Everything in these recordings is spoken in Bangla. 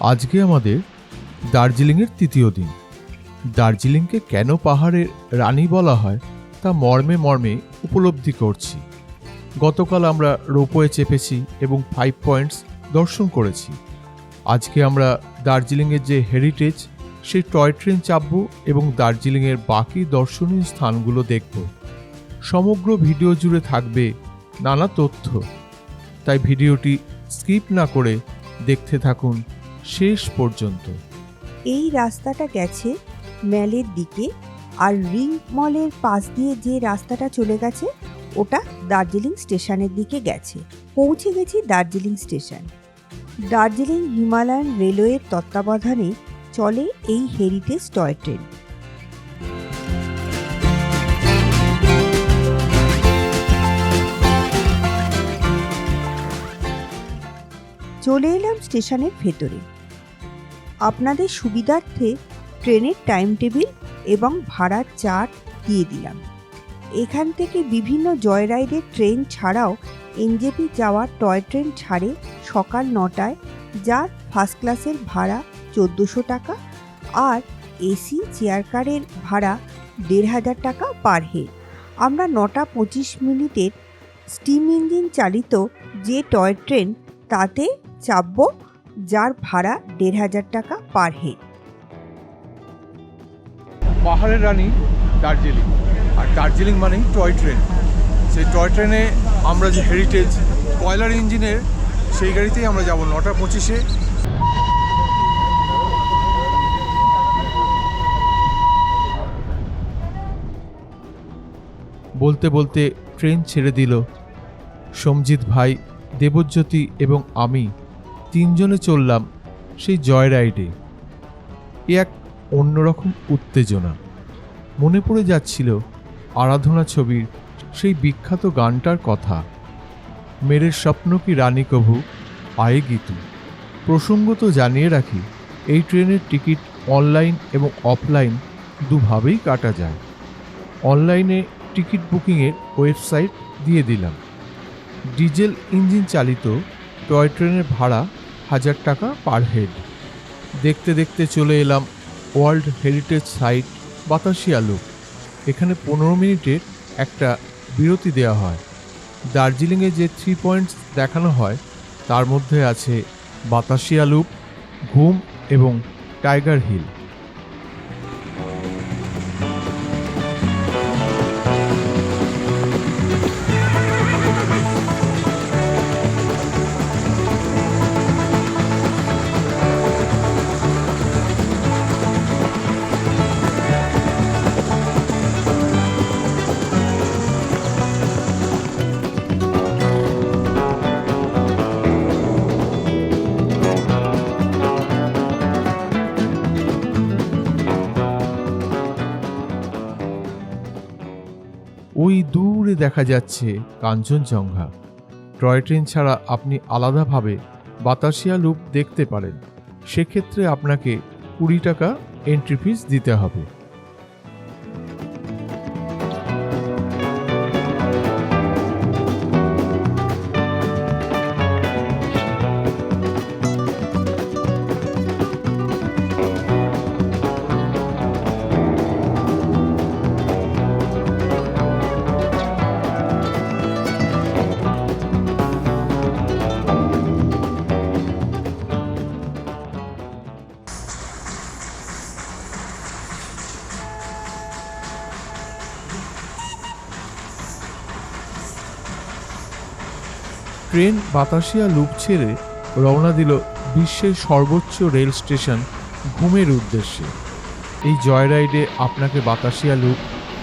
আজকে আমাদের দার্জিলিংয়ের তৃতীয় দিন। দার্জিলিংকে কেন পাহাড়ের রানী বলা হয়, তা মর্মে মর্মে উপলব্ধি করছি। গতকাল আমরা রোপওয়ে চেপেছি এবং ফাইভ পয়েন্টস দর্শন করেছি। আজকে আমরা দার্জিলিংয়ের যে হেরিটেজ, সেই টয় ট্রেন চাপব এবং দার্জিলিংয়ের বাকি দর্শনীয় স্থানগুলো দেখব। সমগ্র ভিডিও জুড়ে থাকবে নানা তথ্য। তাই ভিডিওটি স্কিপ না করে দেখতে থাকুন শেষ পর্যন্ত। এই রাস্তাটা গেছে ম্যালের দিকে আর রিং মলের পাশ দিয়ে যে রাস্তাটা চলে গেছে, ওটা দার্জিলিং স্টেশনের দিকে গেছে। পৌঁছে গেছি দার্জিলিং স্টেশন। দার্জিলিং হিমালয়ান রেলওয়ের তত্ত্বাবধানে চলে এই হেরিটেজ টয় ট্রেন। চলে এলাম স্টেশনের ভেতরে। আপনাদের সুবিধার্থে ট্রেনের টাইম টেবিল এবং ভাড়ার চার্ট দিয়ে দিলাম। এখান থেকে বিভিন্ন জয়রাইডের ট্রেন ছাড়াও এনজেপি যাওয়ার টয় ট্রেন ছাড়ে সকাল নটায়, যার ফার্স্ট ক্লাসের ভাড়া চোদ্দোশো টাকা আর এসি চেয়ার কারের ভাড়া দেড় হাজার টাকা পার হেড। আমরা নটা পঁচিশ মিনিটের স্টিম ইঞ্জিন চালিত যে টয় ট্রেন তাতে চাপবো যার ভাড়া দেড় হাজার টাকা পার হেড পাহাড়ের রানী দার্জিলিং। আর দার্জিলিং মানেই টয় ট্রেন। সেই টয় ট্রেনে আমরা যে হেরিটেজ কয়লার ইঞ্জিনের, সেই গাড়িতেই আমরা যাব নটা পঁচিশে। বলতে বলতে ট্রেন ছেড়ে দিল। সমজিৎ ভাই, দেবজ্যোতি এবং আমি তিনজনে চললাম সেই জয় রাইডে। এ এক অন্যরকম উত্তেজনা। মনে পড়ে যাচ্ছিল আরাধনা ছবির সেই বিখ্যাত গানটার কথা। মেরের স্বপ্ন কি রানী কভু? আয়ে গীতু। প্রসঙ্গত জানিয়ে রাখি, এই ট্রেনের টিকিট অনলাইন এবং অফলাইন দুভাবেই কাটা যায়। অনলাইনে টিকিট বুকিংয়ের ওয়েবসাইট দিয়ে দিলাম। ডিজেল ইঞ্জিন চালিত টয় ট্রেনের ভাড়া হাজার টাকা পার হেড। দেখতে দেখতে চলে এলাম world heritage site Batasia loop. এখানে পনেরো মিনিটের একটা বিরতি দেওয়া হয়। দার্জিলিংয়ে যে থ্রি পয়েন্টস দেখানো হয়, তার মধ্যে আছে বাতাসিয়া লুপ ঘুম এবং টাইগার হিল। দেখা যাচ্ছে কাঞ্চনজঙ্ঘা। টয় ট্রেন ছাড়া আপনি আলাদাভাবে বাতাসিয়া লুপ দেখতে পারেন। সেক্ষেত্রে আপনাকে কুড়ি টাকা এন্ট্রি ফিস দিতে হবে। ট্রেন বাতাসিয়া লুপ ছেড়ে রওনা দিল বিশ্বের সর্বোচ্চ রেল স্টেশন ঘুমের উদ্দেশ্যে। এই জয়রাইডে আপনাকে বাতাসিয়া লুপ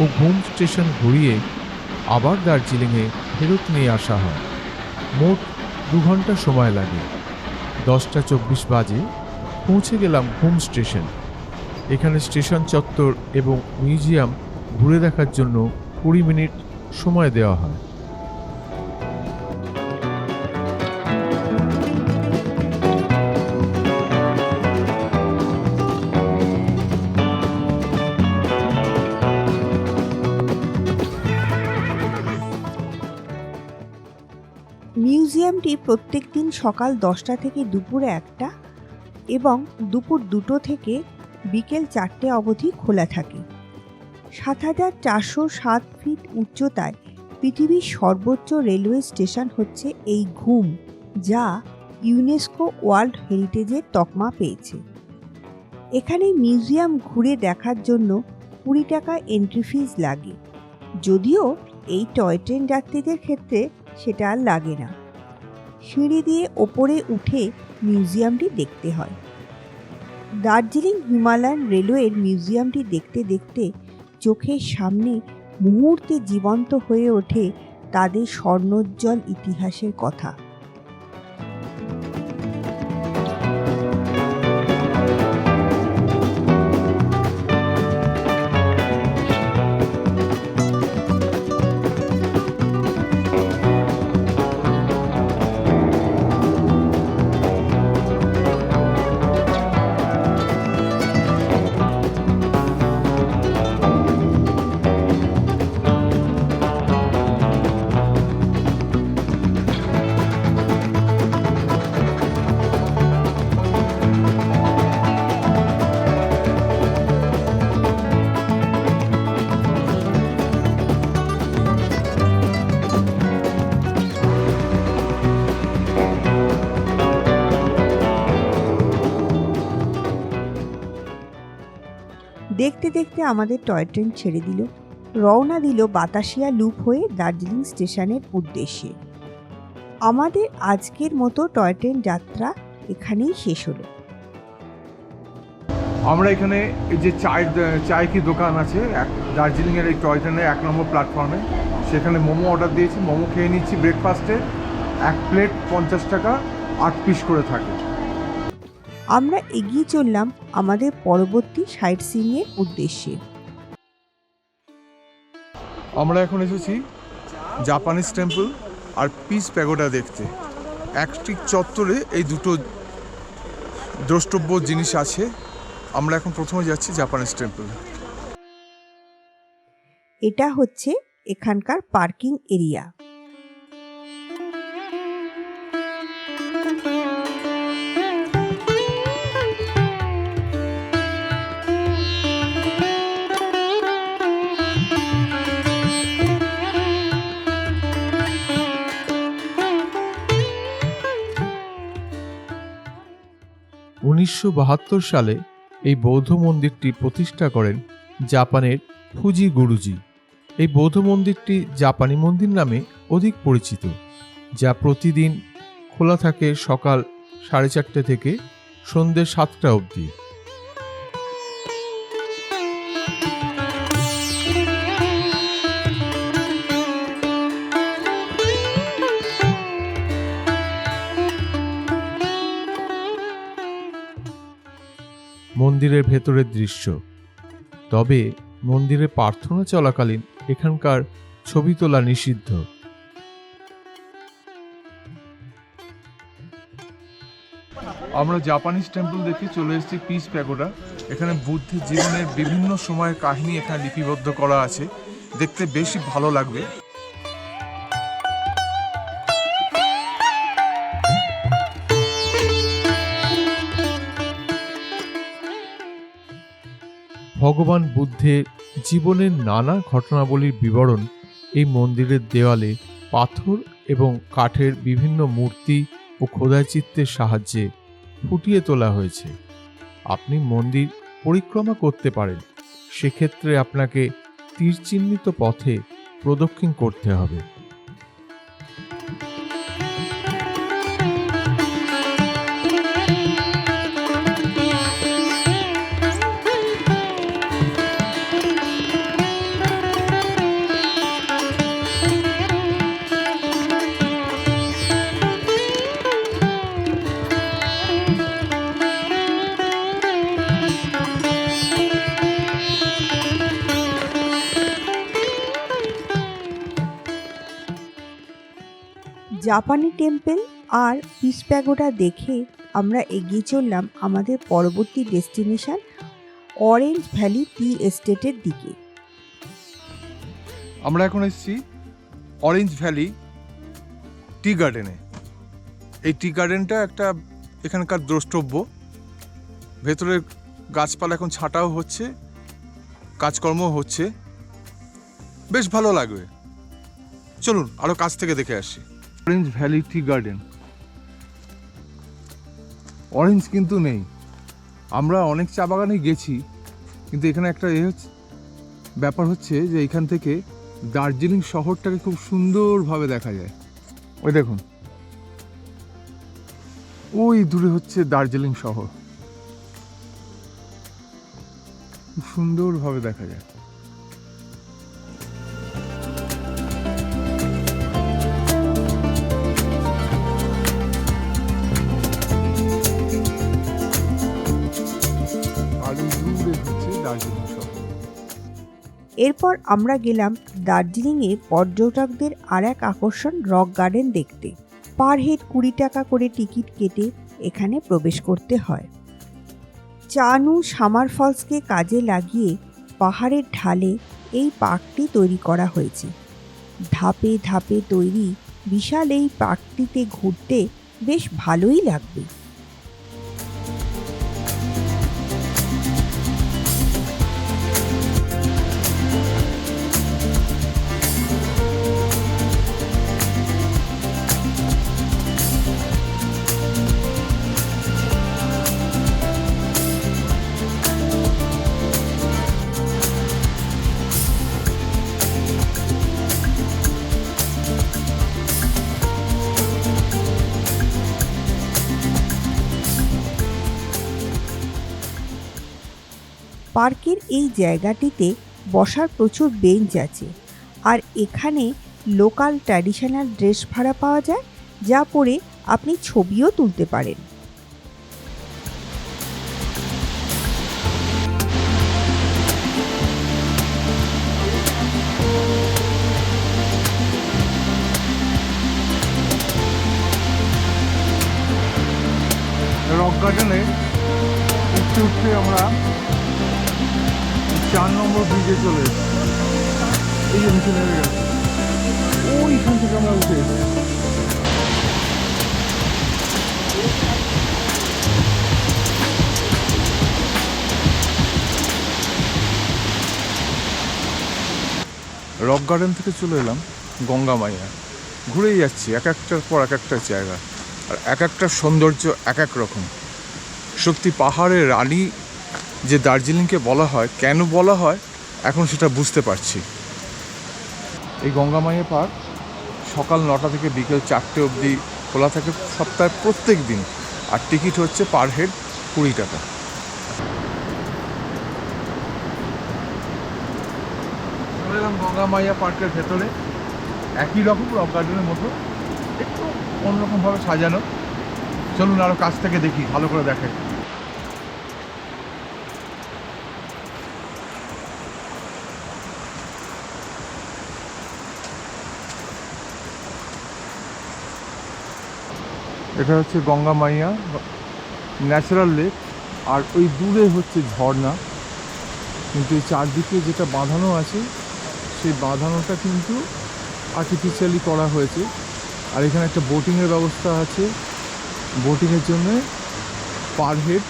ও ঘুম স্টেশন ঘুরিয়ে আবার দার্জিলিংয়ে ফেরত নিয়ে আসা হয়। মোট দু ঘণ্টা সময় লাগে। দশটা চব্বিশ বাজে পৌঁছে গেলাম ঘুম স্টেশন। এখানে স্টেশন চত্বর এবং মিউজিয়াম ঘুরে দেখার জন্য কুড়ি মিনিট সময় দেওয়া হয়। প্রত্যেক দিন সকাল দশটা থেকে দুপুরে একটা এবং দুপুর দুটো থেকে বিকেল চারটে অবধি খোলা থাকে। সাত হাজার চারশো সাত ফিট উচ্চতায় পৃথিবীর সর্বোচ্চ রেলওয়ে স্টেশন হচ্ছে এই ঘুম, যা ইউনেস্কো ওয়ার্ল্ড হেরিটেজের তকমা পেয়েছে। এখানে মিউজিয়াম ঘুরে দেখার জন্য কুড়ি টাকা এন্ট্রি ফিজ লাগে। যদিও এই টয় ট্রেন যাত্রীদের ক্ষেত্রে সেটা আর লাগে না। সিঁড়ি দিয়ে ওপরে উঠে মিউজিয়ামটি দেখতে হয়। দার্জিলিং হিমালয়ান রেলওয়ের মিউজিয়ামটি দেখতে দেখতে চোখের সামনে মুহূর্তে জীবন্ত হয়ে ওঠে তাদের স্বর্ণোজ্জ্বল ইতিহাসের কথা। দেখতে দেখতে আমাদের টয় ট্রেন ছেড়ে দিল। রওনা দিল বাতাসিয়া লুপ হয়ে দার্জিলিং স্টেশনের উদ্দেশ্যে। আমাদের আজকের মতো টয় ট্রেন যাত্রা এখানেই শেষ হলো। আমরা এখানে যে চায়ের চায় কি দোকান আছে দার্জিলিংয়ের এই টয় ট্রেনের এক নম্বর প্ল্যাটফর্মে, সেখানে মোমো অর্ডার দিয়েছি, মোমো খেয়ে নিচ্ছি ব্রেকফাস্টে এক প্লেট পঞ্চাশ টাকা, আট পিস করে থাকে। আমরা এগিয়ে চললাম আমাদের পরবর্তী সাইট সিইংয়ের উদ্দেশ্যে। আমরা এখন এসেছি জাপানিজ টেম্পল আর পিস প্যাগোডা দেখতে। একটি চত্বরে এই দুটো দ্রষ্টব্য জিনিস আছে। আমরা এখন প্রথমে যাচ্ছি জাপানিজ টেম্পল। এটা হচ্ছে এখানকার পার্কিং এরিয়া। উনিশশো বাহাত্তর সালে এই বৌদ্ধ মন্দিরটি প্রতিষ্ঠা করেন জাপানের ফুজি গুরুজি। এই বৌদ্ধ মন্দিরটি জাপানি মন্দির নামে অধিক পরিচিত, যা প্রতিদিন খোলা থাকে সকাল সাড়ে চারটে থেকে সন্ধ্যে সাতটা অবধি। মন্দিরের ভেতরের দৃশ্য। তবে মন্দিরে প্রার্থনা চলাকালীন এখানকার ছবি তোলা নিষিদ্ধ। আমরা জাপানিজ টেম্পল দেখে চলে এসেছি পিস প্যাগোডা এখানে বুদ্ধের জীবনের বিভিন্ন সময়ের কাহিনী এখানে লিপিবদ্ধ করা আছে। দেখতে বেশি ভালো লাগবে। ভগবান বুদ্ধের জীবনের নানা ঘটনাবলীর বিবরণ এই মন্দিরের দেওয়ালে পাথর এবং কাঠের বিভিন্ন মূর্তি ও খোদাইচিত্রের সাহায্যে ফুটিয়ে তোলা হয়েছে। আপনি মন্দির পরিক্রমা করতে পারেন। সেক্ষেত্রে আপনাকে তীরচিহ্নিত পথে প্রদক্ষিণ করতে হবে। জাপানি টেম্পল আর পিস প্যাগোডা দেখে আমরা এগিয়ে চললাম আমাদের পরবর্তী ডেস্টিনেশন অরেঞ্জ ভ্যালি টি এস্টেটের দিকে। আমরা এখন এসেছি অরেঞ্জ ভ্যালি টি গার্ডেনে এই টি গার্ডেনটা একটা এখানকার দ্রষ্টব্য। ভেতরের গাছপালা এখন ছাঁটাও হচ্ছে, কাজকর্মও হচ্ছে। বেশ ভালো লাগবে। চলুন আরও কাছ থেকে দেখে আসি। Orange valley tea garden orange কিন্তু নেই। আমরা অনেক চা বাগানে গেছি, কিন্তু এখানে একটা এ হচ্ছে, ব্যাপার হচ্ছে যে এখান থেকে দার্জিলিং শহরটাকে খুব সুন্দরভাবে দেখা যায়। ওই দেখুন। ওই দূরে হচ্ছে দার্জিলিং শহর। খুব সুন্দরভাবে দেখা যায়। এরপর আমরা গেলাম দার্জিলিংয়ে পর্যটকদের আর এক আকর্ষণ রক গার্ডেন দেখতে। পার হেড কুড়ি টাকা করে টিকিট কেটে এখানে প্রবেশ করতে হয়। চানু সামার ফলসকে কাজে লাগিয়ে পাহাড়ের ঢালে এই পার্কটি তৈরি করা হয়েছে। ধাপে ধাপে তৈরি বিশাল এই পার্কটিতে ঘুরতে বেশ ভালোই লাগবে। পার্কের এই জায়গাটিতে বসার প্রচুর বেঞ্চ আছে। আর এখানে লোকাল ট্র্যাডিশনাল ড্রেস ভাড়া পাওয়া যায়, যা পরে আপনি ছবিও তুলতে পারেন। রক গার্ডেনে উঠতে উঠতে আমরা চার নম্বর ব্রিজে চলে এসেছি। এই যে নেমে গেছে। ওইখান থেকে আমরা উঠে রক গার্ডেন থেকে চলে এলাম গঙ্গা মাইয়া। ঘুরেই যাচ্ছি এক একটার পর এক একটা জায়গা। আর এক একটা সৌন্দর্য এক এক রকম। সত্যি পাহাড়ের রানী যে দার্জিলিংকে বলা হয়, কেন বলা হয়, এখন সেটা বুঝতে পারছি। এই গঙ্গামাইয়া পার্ক সকাল নটা থেকে বিকেল চারটে অবধি খোলা থাকে সপ্তাহে প্রত্যেক দিন। আর টিকিট হচ্ছে পার হেড কুড়ি টাকা। এলাম গঙ্গামাইয়া পার্কের ভেতরে। একই রকম রক গার্ডেনের মতো, একটু অন্যরকমভাবে সাজানো। চলুন আরও কাছ থেকে দেখি, ভালো করে দেখে এটা হচ্ছে গঙ্গা মাইয়া, ন্যাচারাল লেক, আর ওই দূরে হচ্ছে ঝর্ণা। কিন্তু এই চারদিকে যেটা বাঁধানো আছে, সেই বাঁধানোটা কিন্তু আর্টিফিশিয়ালি করা হয়েছে। আর এখানে একটা বোটিংয়ের ব্যবস্থা আছে। বোটিংয়ের জন্য পার হেড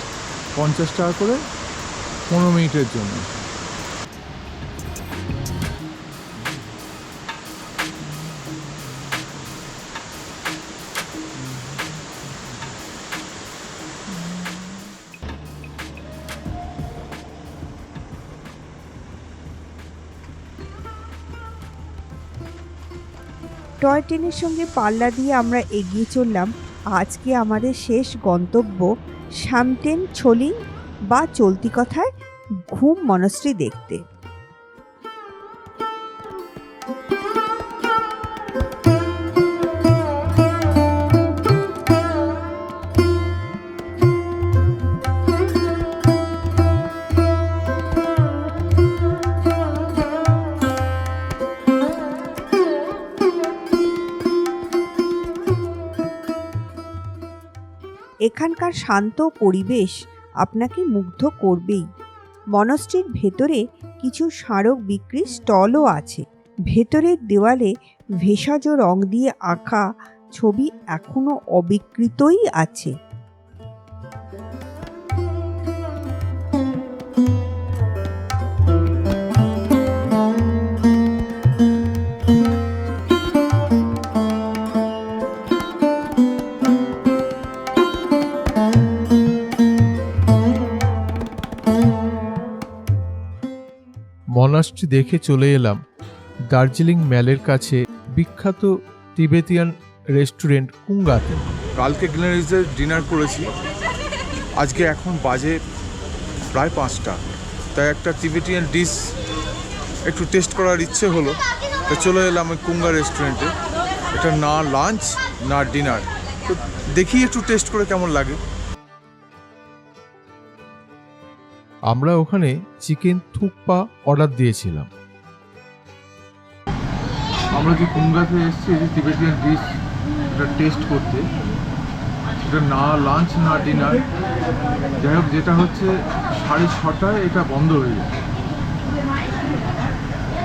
পঞ্চাশ টাকা করে, পনেরো মিনিটের জন্য। টয় ট্রেনের সঙ্গে পাল্লা দিয়ে আমরা এগিয়ে চললাম। আজকে আমাদের শেষ গন্তব্য শ্যামটেন ছলিং বা চলতি কথায় ঘুম মনশ্রী দেখতে। এখানকার শান্ত পরিবেশ আপনাকে মুগ্ধ করবেই। মনস্ট্রির ভেতরে কিছু স্মারক বিক্রির স্টলও আছে। ভেতরের দেওয়ালে ভেষজ রং দিয়ে আঁকা ছবি এখনও অবিকৃতই আছে। লঞ্চটি দেখে চলে এলাম। দার্জিলিং ম্যালের কাছে বিখ্যাত তিবেতিয়ান রেস্টুরেন্ট কুঙ্গাতে। কালকে গ্লেনারিজে ডিনার করেছি। আজকে এখন বাজে প্রায় পাঁচটা। তাই একটা টিবেটিয়ান ডিশ একটু টেস্ট করার ইচ্ছে হলো। তো চলে এলাম ওই কুঙ্গা রেস্টুরেন্টে। এটা না লাঞ্চ, না ডিনার। তো দেখি একটু টেস্ট করে কেমন লাগে। আমরা ওখানে চিকেন থুকপা অর্ডার দিয়েছিলাম। আমরা যে কুঙ্গাতে এসেছি যে টিবেটিয়ান ডিশ এটা টেস্ট করতে এটা না লাঞ্চ না ডিনার যাই হোক যেটা হচ্ছে সাড়ে ছটায় এটা বন্ধ হয়ে যায়।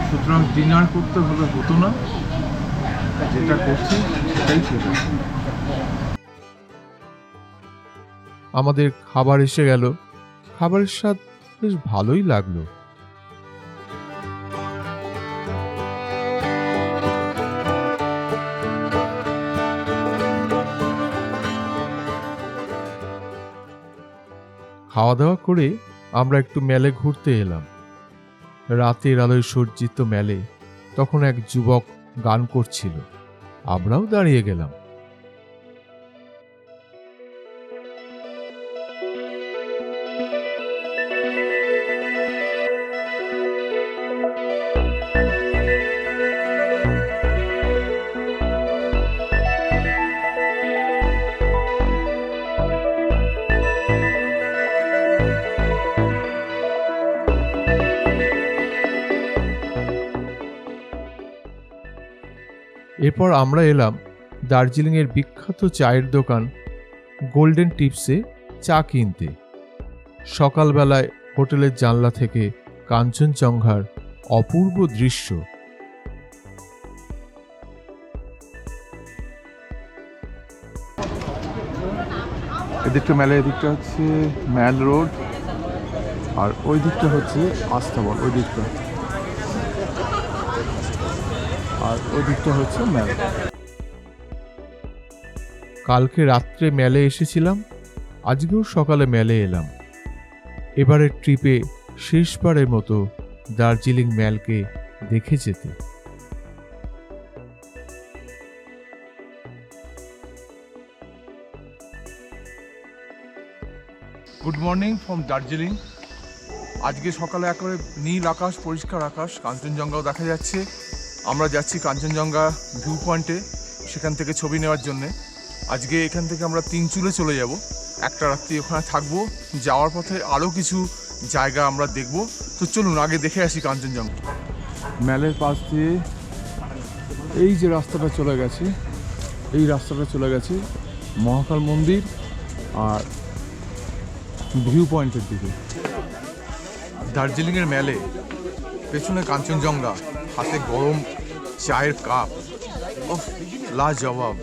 সুতরাং ডিনার করতে হলে হতো না যেটা করছি সেটাই খেতে আমাদের খাবার এসে গেল। খাবারের স্বাদ বেশ ভালোই লাগল। খাওয়া দাওয়া করে আমরা একটু মেলে ঘুরতে এলাম। রাতের আলোয় সজ্জিত মেলে তখন এক যুবক গান করছিল। আমরাও দাঁড়িয়ে গেলাম। এরপর আমরা এলাম দার্জিলিংয়ের বিখ্যাত চায়ের দোকান গোল্ডেন টিপসে চা কিনতে। সকালবেলায় হোটেলের জানলা থেকে কাঞ্চনজঙ্ঘার অপূর্ব দৃশ্য। এদিকটা মেলা, এদিকটা হচ্ছে ম্যাল রোড আর ওই দিকটা হচ্ছে আস্তাবল ওই দিকটা আর ওই দিকটা হচ্ছে ম্যাল কালকে রাত্রে মেলে এসেছিলাম আজকেও সকালে মেলে এলাম। এবারের ট্রিপে শেষবারের মতো দার্জিলিং ম্যালকে দেখে যেতে। গুড মর্নিং ফ্রম দার্জিলিং আজকে সকালে একেবারে নীল আকাশ পরিষ্কার আকাশ কাঞ্চনজঙ্ঘাও দেখা যাচ্ছে। আমরা যাচ্ছি কাঞ্চনজঙ্ঘা ভিউ পয়েন্টে সেখান থেকে ছবি নেওয়ার জন্যে। আজকে এখান থেকে আমরা তিন চুলে চলে যাব। একটা রাত্রি ওখানে থাকব, যাওয়ার পথে আরও কিছু জায়গা আমরা দেখব। তো চলুন, আগে দেখে আসি কাঞ্চনজঙ্ঘা। ম্যালের পাশ দিয়ে এই যে রাস্তাটা চলে গেছে, এই রাস্তাটা চলে গেছে মহাকাল মন্দির আর ভিউ পয়েন্টের দিকে। দার্জিলিংয়ের মেলে পেছনে কাঞ্চনজঙ্ঘা, হাতে গরম চায়ের কাপ। লাজবাব।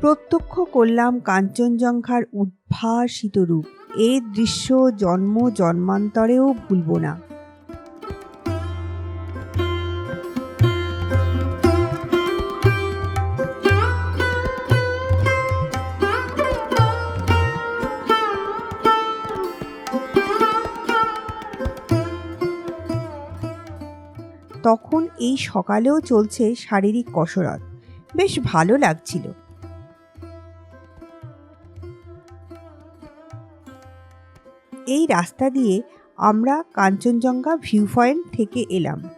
প্রত্যক্ষ করলাম কাঞ্চনজঙ্ঘার উদ্ভাসিত রূপ। এ দৃশ্য জন্ম জন্মান্তরেও ভুলব না। তখন এই সকালেও চলছে শারীরিক কসরত। বেশ ভালো লাগছিল। এই রাস্তা দিয়ে আমরা কাঞ্চনজঙ্ঘা ভিউ পয়েন্ট থেকে এলাম।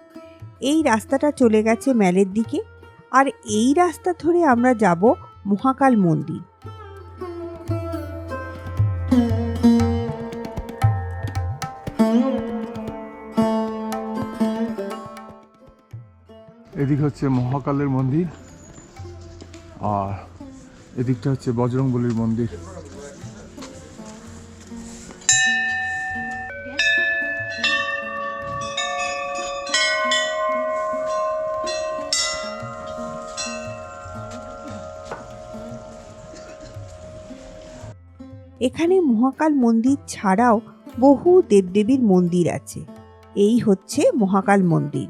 এই রাস্তাটা চলে গেছে ম্যালের দিকে। আর এই রাস্তা ধরে আমরা যাব মহাকাল মন্দির। এদিক হচ্ছে মহাকালের মন্দির, আর এদিকটা হচ্ছে বজরংবলির মন্দির। এখানে মহাকাল মন্দির ছাড়াও বহু দেবদেবীর মন্দির আছে। এই হচ্ছে মহাকাল মন্দির।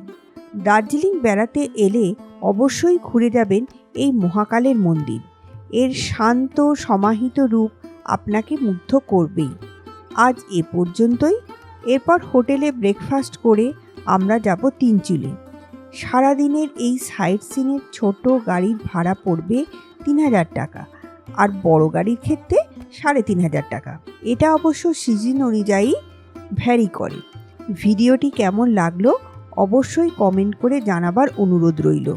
দার্জিলিং বেড়াতে এলে অবশ্যই ঘুরে যাবেন এই মহাকালের মন্দির। এর শান্ত, সমাহিত রূপ আপনাকে মুগ্ধ করবেই। আজ এ পর্যন্তই। এরপর হোটেলে ব্রেকফাস্ট করে আমরা যাব তিনচুলে। সারাদিনের এই সাইট সিনের ছোট গাড়ির ভাড়া পড়বে তিন হাজার টাকা, আর বড় গাড়ির ক্ষেত্রে সাড়ে তিন হাজার টাকা। এটা অবশ্য সিজন অনুযায়ী ভ্যারি করে। ভিডিওটি কেমন লাগল অবশ্যই কমেন্ট করে জানাবার অনুরোধ রইল।